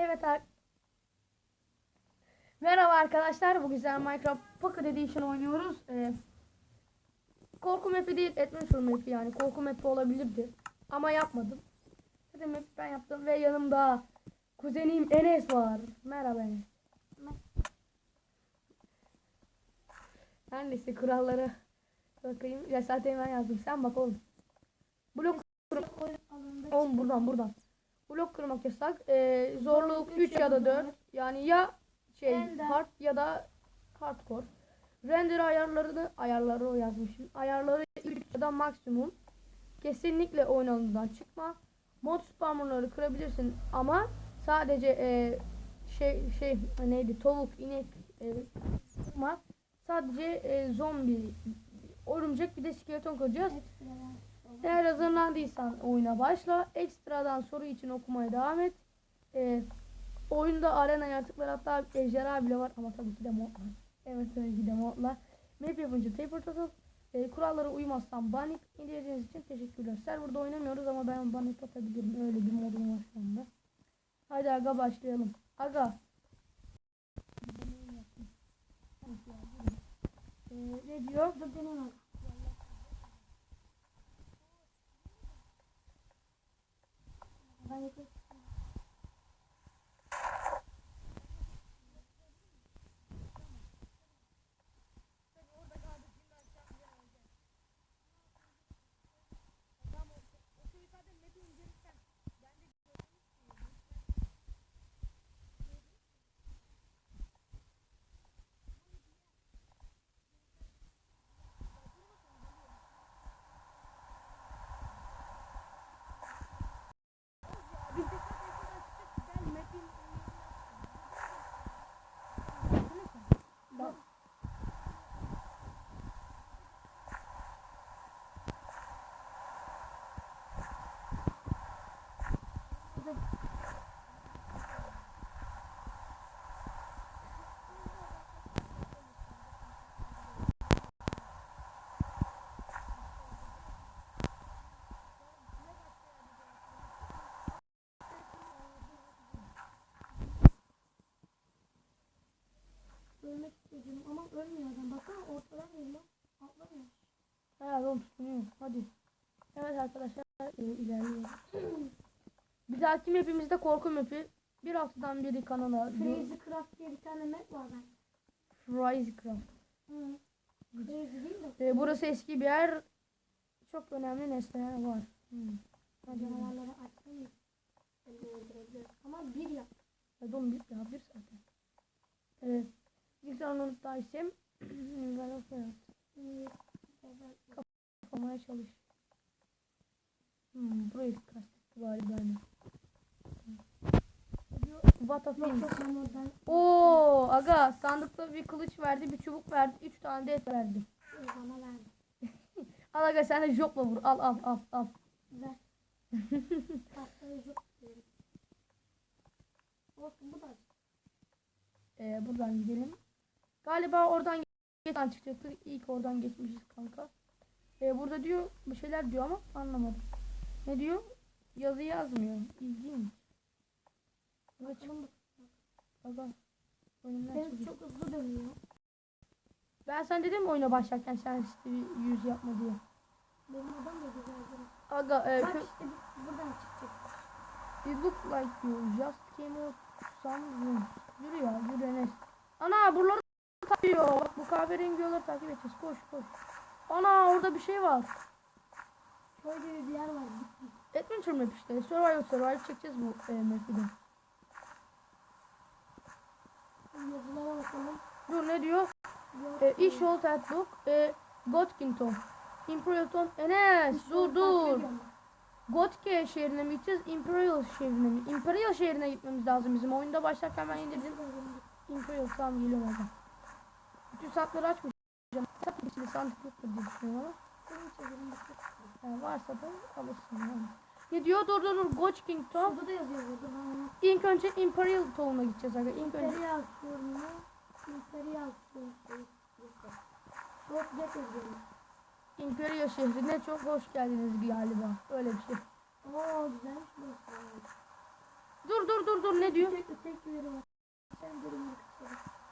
Evet Merhaba arkadaşlar. Bu güzel Minecraft Pocket Edition oynuyoruz. Ee, korku map'i değil, Adventure map'i yani. Korku map'i olabilirdi. Ama yapmadım. Dedim map'i ben yaptım ve yanımda kuzenim Enes var. Merhaba Enes. Her neyse kuralları bakayım. Ya zaten ben yazdım. Sen bak oğlum. Blok Oğlum buradan buradan. Blok kırmak yasak. Ee, zorluk 3 ya da 4. Yani ya şey hard ya da hardcore. Render ayarlarını ayarları yazmışım. Ayarları 3 ya da maksimum. Kesinlikle oyun alanından çıkma. Mod spawnerları kırabilirsin ama sadece e, şey şey neydi tavuk inek e, ama sadece e, zombi örümcek bir de skeleton kıracağız. Eğer hazırlandıysan oyuna başla. Ekstradan soru için okumaya devam et. Ee, oyunda arena yaratıklar hatta ejderha bile var ama tabii ki de modla. Evet tabii ki de modla. Map yapınca taper tutul. Ee, kurallara uymazsan banip indirdiğiniz için teşekkürler. Serverda oynamıyoruz ama ben banip atabilirim. Öyle bir modum var şu anda. Hadi aga başlayalım. Aga. Ee, ne diyor? Dur deneyim bak. Ben yapayım. Bak. Ölmek istedim ama ölmüyor adam. Baksana ortadan lan. Atlamıyor. Ha oğlum tutunuyor. Hadi. Evet arkadaşlar e, ilerliyoruz. Bir dahaki mapimizde korku mapi. Bir haftadan beri kanala Crazy Craft diye bir tane map var ben. Rise Craft. Hı. Crazy değil de. E, burası eski bir yer. Çok önemli nesneler var. Hadi. Canavarları açtım. Ama bir yap. Hadi oğlum bir, ya bir zaten. Evet. Sonra daha isim. Şimdi Kapamaya çalış. Hmm, burayı kastetti yok ben. Oo aga sandıkta bir kılıç verdi, bir çubuk verdi, üç tane de et verdi. Bana verdi. Al aga sen de jopla vur. Al al al al. Ver. Olsun bu da. Ee, buradan gidelim. Galiba oradan geçen çıkacaktı. İlk oradan geçmişiz kanka. Ee, burada diyor bir şeyler diyor ama anlamadım. Ne diyor? Yazı yazmıyor. Evet, Benim çok hızlı dönüyor. Ben sen dedim mi oyuna başlarken sen işte bir yüz yapma diye. Benim adam da güzel. Aga e, Bak işte bir- buradan çıkacak. it look like you just came out some room. Yürü ya yürü Enes. Ana buraları takıyor. Bak bu kahverengi yolları takip edeceğiz. Koş koş. Ana orada bir şey var. Şöyle bir yer var. Adventure map işte. Survival Survival çekeceğiz bu e, map'i de. Yazılara bakalım. Dur ne diyor? E, iş yol tatbook. E, Gotkinton. Imperialton. Enes dur dur. Gotke şehrine mi gideceğiz? Imperial şehrine mi? Imperial şehrine gitmemiz lazım bizim. Oyunda başlarken ben indirdim. Imperial tamam geliyorum o zaman. Bütün satları açmayacağım. Sat içinde sandık yoktur diye düşünüyorum ama. Yani varsa da alırsın yani. Ne diyor? Dur dur dur. Gotkinton. Burada da yazıyor burada. İlk önce Imperial Town'a gideceğiz aga. İlk önce. Imperial sorunu. Imperial sorunu. Yok get yazıyorum. Imperial şehrine çok hoş geldiniz galiba. Öyle bir şey. Oo güzelmiş burası. Dur dur dur dur ne diyor?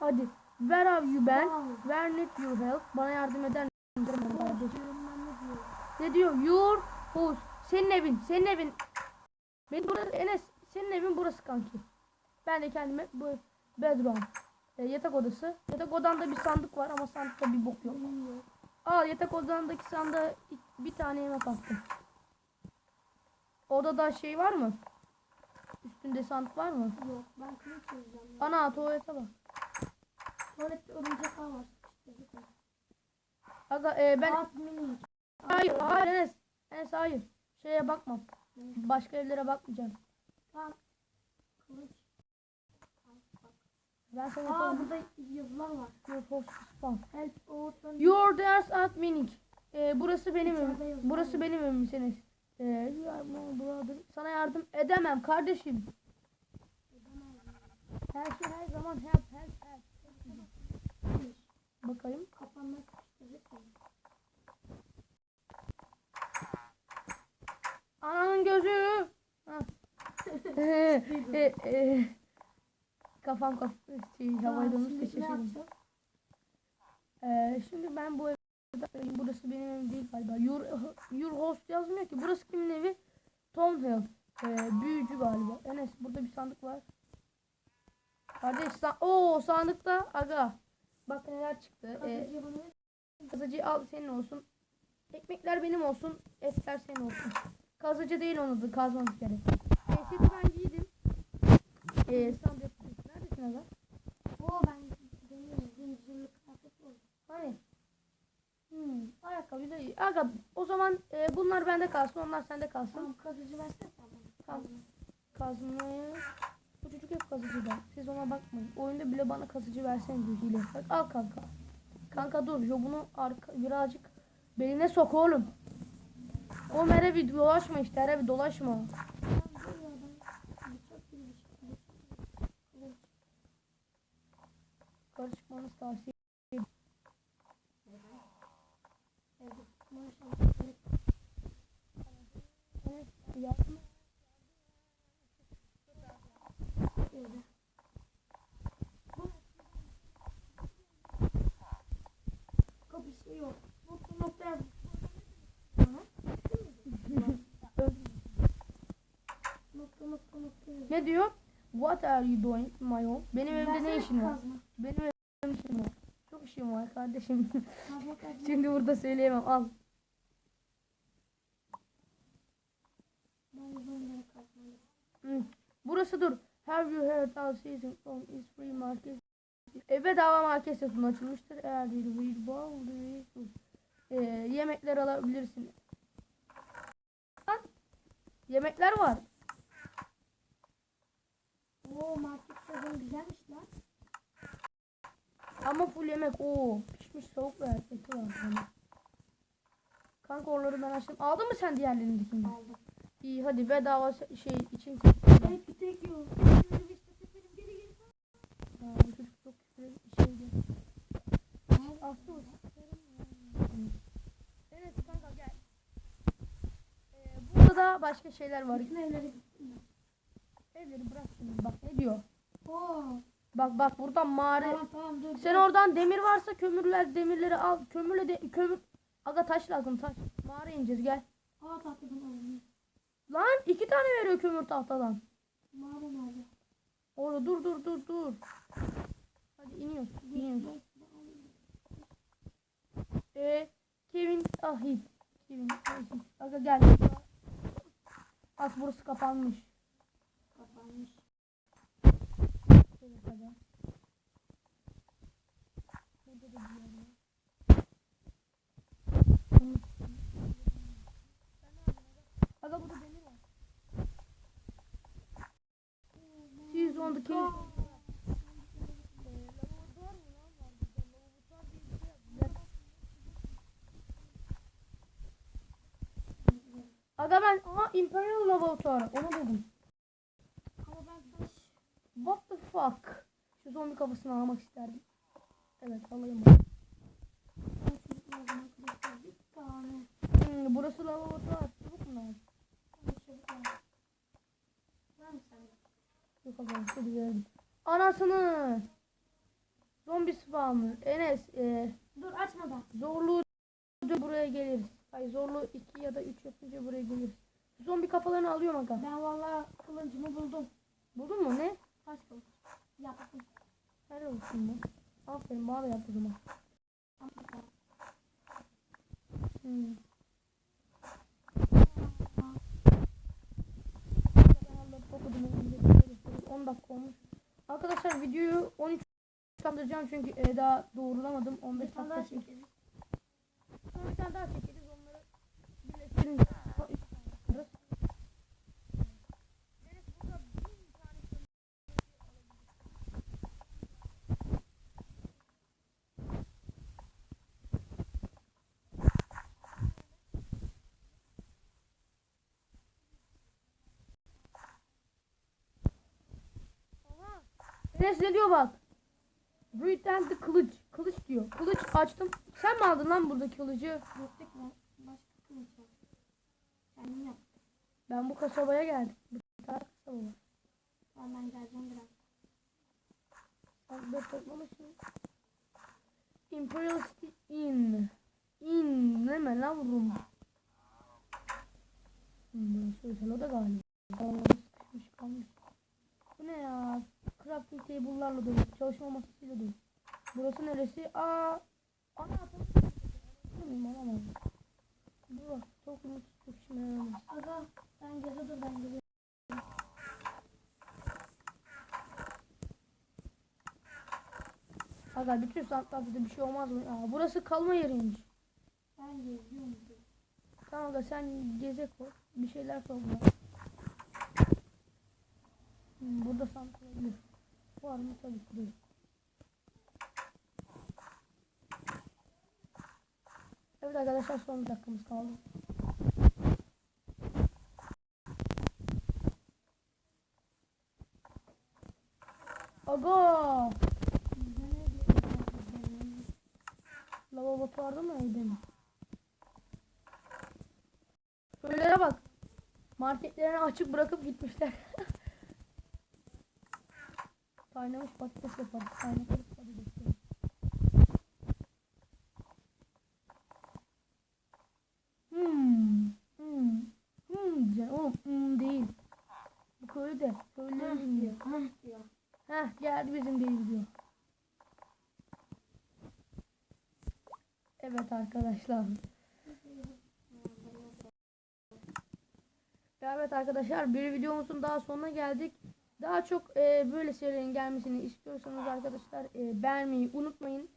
Hadi. Where are you ben? Where need your help? Bana yardım eder misin? ben ne diyor? Your house. Senin evin. Senin evin. Benim burası Enes. Senin evin burası kanki. Ben de kendime bu bedroom. E, yatak odası. Yatak odanda bir sandık var ama sandıkta bir bok yok. Al yatak odandaki sandığa bir tane yemek attım. Odada şey var mı? Üstünde sandık var mı? Yok ben kılıç çözeceğim. ya. Ana tuvalete bak. Örümcek ağ var. Aga e, ben Alt minik. hayır hayır Enes. Enes hayır. Şeye bakmam. Başka evlere bakmayacağım. Tamam. Kılıç. Ben sana Aa burada yazılar var. Your host. Help. Your there's at minik. E, burası benim evim. Burası benim evim Enes. E, you are my brother. Sana yardım edemem kardeşim. Her şey her zaman help help help. Bakayım. Kafandan sıkıştıracak mı? Ananın gözü. E, e, kafam kaf şey, havaya dönmüş de şaşırdım. Ee, şimdi ben bu evde burası benim evim değil galiba. Your, your host yazmıyor ki. Burası kimin evi? Tom Hill. Ee, büyücü galiba. Enes burada bir sandık var. Kardeş san Oo sandıkta aga. Bak neler çıktı. Ee, Kazıcı al senin olsun. Ekmekler benim olsun. Etler senin olsun. Kazıcı değil onun adı. Kazma bir kere. Ee, seti ben giydim. Ee, sandık. Neredesin aga? Oo ben. Zincirli kıyafet oldu. Hani? Hmm, ayakkabı da iyi. Aga o zaman e, bunlar bende kalsın, onlar sende kalsın. Tamam kazıcı versene. Tamam. Kazmayı. Bu çocuk hep kazıcı da. Siz ona bakmayın. Oyunda bile bana kazıcı versene diyor hile. Bak, al kanka. Kanka dur. Yo bunu arka, birazcık beline sok oğlum. O mere bir dolaşma işte. Hele bir dolaşma. Tamam dur ya ben bıçak gibi bir şey. Kılıç. Karışmanız tavsiye. Evet. Maşallah. Evet. Evet, yardım. Öyle. Bu bir şey yok. Nokta nokta yaz. Bana. Nokta nokta nokta yaz. Ne diyor? What are you doing my home? Benim evde ne işin var? Benim evde ne işin var? Çok işim var kardeşim. Şimdi burada söyleyemem. Al. Burası dur. Have you heard our season from is free market? E, bedava market sezonu açılmıştır. Eğer değil we bowl e, yemekler alabilirsin. Lan, Yemekler var. Oo market sezonu güzelmiş lan. Ama full yemek. Oo, pişmiş tavuk ve eti var. Yani. Kanka oraları ben açtım. Aldın mı sen diğerlerindekini? Aldım. İyi hadi bedava şey için. Tek bir tek yok. Şöyle bir sepetlerim geri geri. Ya, bu çocuk çok küfür şeydi. Aslı Evet kanka gel. Ee, burada da başka şeyler var. Bütün evleri. Evleri bırak şimdi bak ne diyor. Oo. Bak bak buradan mağara. Tamam tamam dur. Sen dur. oradan demir varsa kömürler demirleri al. Kömürle de kömür. Aga taş lazım taş. Mağara ineceğiz gel. Aa tahtadan alalım. Lan iki tane veriyor kömür tahtadan. Mağara nerede? Orada dur dur dur dur. Hadi iniyoruz. iniyoruz. Ee, Kevin Ahit. Kevin Ahit. Aga gel. Bak burası kapanmış. Kapanmış. Cave. Aga ben aha Imperial Laboratuvarı onu buldum. Ama ben taş. What the fuck? Şu zombi kafasını almak isterdim. Evet alayım ben. Hmm, burası laboratuvar. Çabuk mu lazım? Yok abi hadi verelim. Anasını. Zombi spamı. Enes e, Dur açma da. zorluğu buraya geliriz. Ay zorluğu 2 ya da 3 yapınca buraya geliriz. Zombi kafalarını alıyorum aga. Ben valla kılıncımı buldum. Buldun mu ne? Kaç kılıç? Yaptım. Helal olsun lan. Aferin bana da yap o zaman. Ama- Hmm. 10 dakika olmuş. Arkadaşlar videoyu 13 kaldıracağım çünkü e, daha doğrulamadım. 15 Bir tane dakika çekeriz. Sonra bir tane daha çekeriz. Onları birleştirin. Enes ne diyor bak. Return the kılıç. Kılıç diyor. Kılıç açtım. Sen mi aldın lan buradaki kılıcı? Yaptık mı? Başka kılıç var. Kendim yaptım. Ben bu kasabaya geldim. Bir tane kasaba var. Ben geleceğim biraz. Ben de toplamışım. Imperial City Inn. Inn. Ne mi lan Rum? Hmm, Soysal o da galiba. Kalmış. Bu ne ya? Crafting table'larla dolu. Çalışma masasıyla dolu. Burası neresi? Aa. Ana atalım. Alamadım. Burası çok işime yaramaz. Aga sen geze dur ben geliyorum. Aga bütün sanatlarda da bir şey olmaz mı? Aa, burası kalma yeriymiş. Ben geziyorum. Tamam aga sen geze koy. Bir şeyler topla. Hmm, burada sanat olabilir. Var mı? Tabii ki değil. Evet arkadaşlar son bir dakikamız kaldı. Aga! Laboratuvarda mı evde mi? Bak. Marketlerini açık bırakıp gitmişler. Kaynamış patates yaparız. Kaynamış patates yaparız. Hmm. Hmm. Hmm diyeceksin. Oğlum hmm değil. Bu köylü de. Köylülerin diyor. Hah diyor. Heh geldi bizim değil diyor. Evet arkadaşlar. Evet arkadaşlar bir videomuzun daha sonuna geldik. Daha çok e, böyle serilerin gelmesini istiyorsanız arkadaşlar e, beğenmeyi unutmayın.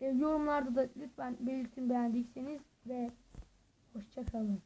E, yorumlarda da lütfen belirtin beğendiyseniz ve hoşçakalın.